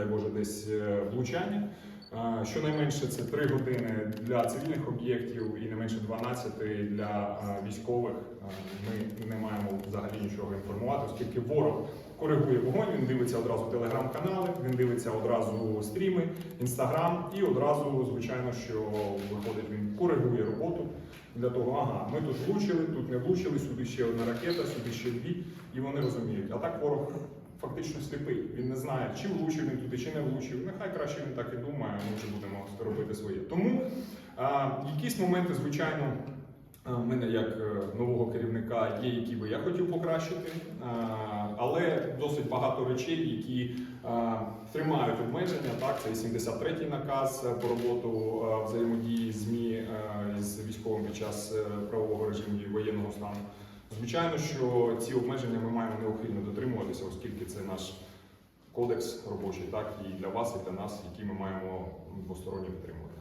дай Боже, десь е, влучання. Е, Щонайменше це 3 години для цивільних об'єктів і не менше 12 для е, військових. Ми не маємо взагалі нічого інформувати, оскільки ворог коригує вогонь, він дивиться одразу телеграм-канали, він дивиться одразу стріми, інстаграм, і одразу, звичайно, що виходить, він коригує роботу для того, ага, ми тут влучили, тут не влучили, сюди ще одна ракета, сюди ще дві, і вони розуміють. А так ворог фактично сліпий. Він не знає, чи влучив він туди, чи не влучив. Нехай краще він так і думає, ми вже будемо робити своє. Тому а, якісь моменти, звичайно. а, в мене як е, нового керівника є, які би я хотів покращити, а, але досить багато речей, які а, тримають обмеження. Так, це і 73-й наказ про роботу а, взаємодії ЗМІ е, з військовим під час е, правового режиму і воєнного стану. Звичайно, що ці обмеження ми маємо неухильно дотримуватися, оскільки це наш кодекс робочий, так і для вас, і для нас, який ми маємо двосторонньо підтримувати.